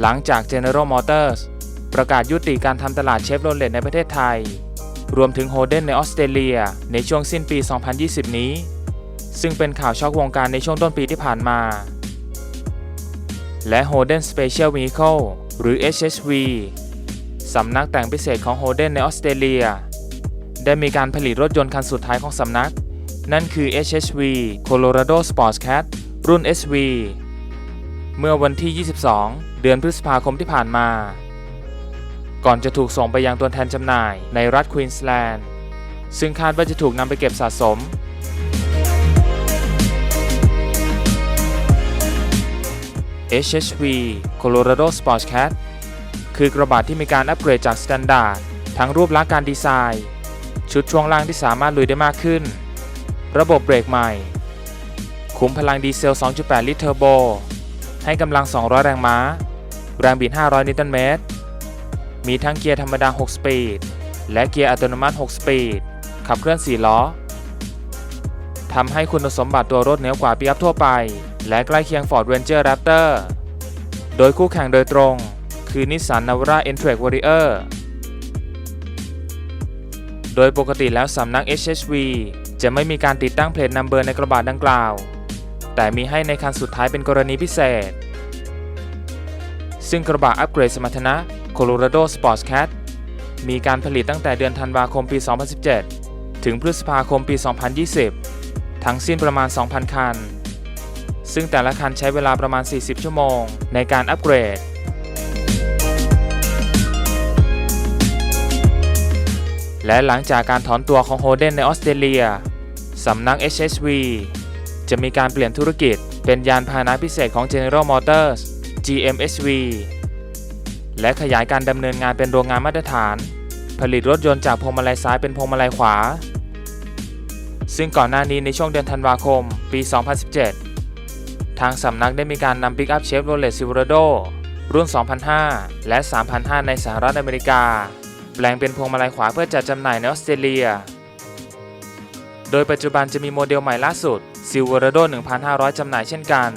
หลังจาก General Motors ประกาศยุติการทำตลาดเชฟโรเลตในประเทศไทย รวมถึงโฮเดนในออสเตรเลียในช่วงสิ้นปี 2020 นี้ ซึ่งเป็นข่าวช็อกวงการในช่วงต้นปีที่ผ่านมา และ Holden Special Vehicle หรือ HSV สำนักแต่งพิเศษของ Holden ในออสเตรเลีย ได้มีการผลิตรถยนต์คันสุดท้ายของสำนัก นั่นคือ HSV Colorado Sports Cat รุ่น SV เมื่อวันที่ 22 เดือนพฤษภาคมที่ผ่านมา ก่อนจะถูกส่งไปยังตัวแทนจำหน่ายในรัฐควีนสแลนด์ ซึ่งคาดว่าจะถูกนำไปเก็บสะสม HHV Colorado Sports Cat คือกระบะที่มีการอัปเกรดจากสแตนดาร์ดทั้งรูปลักษณ์การดีไซน์ ชุดช่วงล่างที่สามารถลุยได้มากขึ้น ระบบเบรกใหม่ คุ้มพลังดีเซล 2.8 ลิตรเทอร์โบ ให้กำลัง 200 แรงม้า แรงบิด 500 นิวตันเมตร มีทั้งเกียร์ธรรมดา 6 สปีด และเกียร์อัตโนมัติ 6 สปีด ขับเคลื่อน 4 ล้อ ทำให้คุณสมบัติตัวรถเหนือกว่าปิอัพทั่วไป และใกล้เคียง Ford Ranger Raptor โดยคู่แข่งโดยตรง คือ Nissan Navara N-Track Warrior โดยปกติแล้วสำนัก HHV จะไม่มีการติดตั้งเพลทนัมเบอร์ในกระบะดังกล่าว แต่มีให้ในคันสุดท้ายเป็นกรณีพิเศษ ซึ่งกระบะอัปเกรดสมรรถนะ Colorado Sports Cat มีการผลิตตั้งแต่เดือนธันวาคมปี 2017 ถึงพฤษภาคมปี 2020 ทั้งสิ้นประมาณ 2,000 คัน ซึ่งแต่ละคันใช้เวลาประมาณ 40 ชั่วโมงในการอัปเกรด และหลังจากการถอนตัวของโฮเดนในออสเตรเลีย สำนัก HHV จะมีการเปลี่ยนธุรกิจเป็นยานพาหนะพิเศษของ General Motors GMSV และขยายการดำเนินงานเป็นโรงงานมาตรฐาน ผลิตรถยนต์จากพวงมาลัยซ้ายเป็นพวงมาลัยขวา ซึ่งก่อนหน้านี้ในช่วงเดือนธันวาคม ปี 2017 ทางสำนักได้มีการนำปิกอัพเชฟโรเลตซิว r โดรุ่น 2005 และ 3005 ในสหรัฐอเมริกา แปลงเป็นพวงมาลัยขวาเพื่อจัดจำหน่ายในออสเตรเลีย โดยปัจจุบันจะมีโมเดลใหม่ล่าสุด Silverado 1500 จำหน่ายเช่นกัน